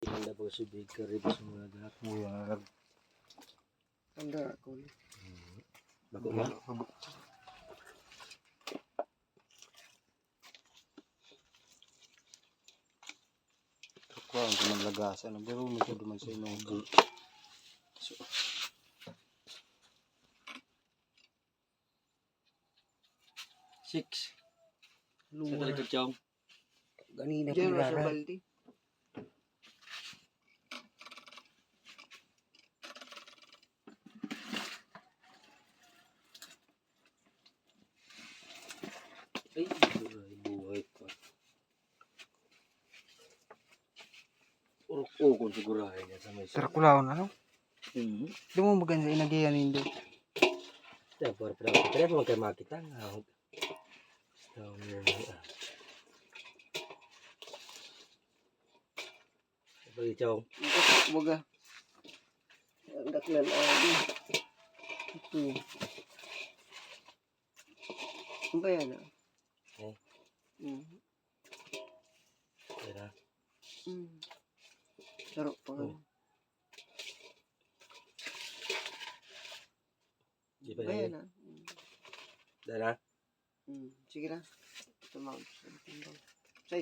Handa po si Baker rin sa mga dak. Muwag. Tanda ako. Bako ba? Ako ang gumaglagasan. Nagdaro mo siya duman sa inong So, Six. Sa talikod siyang. Ganina Diyan ko ra Urok o kung sigurahin niya sa may Pero kulawon ano? Hmm. Di mo maganda inagiyan nindo. Ya, por pero pero mo kay makita nga. Mo ah. Bagi chong. Baga. Ang daklan ali. Ito. Ano ba yan ah? Eh. Mm. Kaya Mm. Sarap pa. Oh. di ba yan yan? ah? Mm. Dala. Mm. Sige na. Tumawag. Sa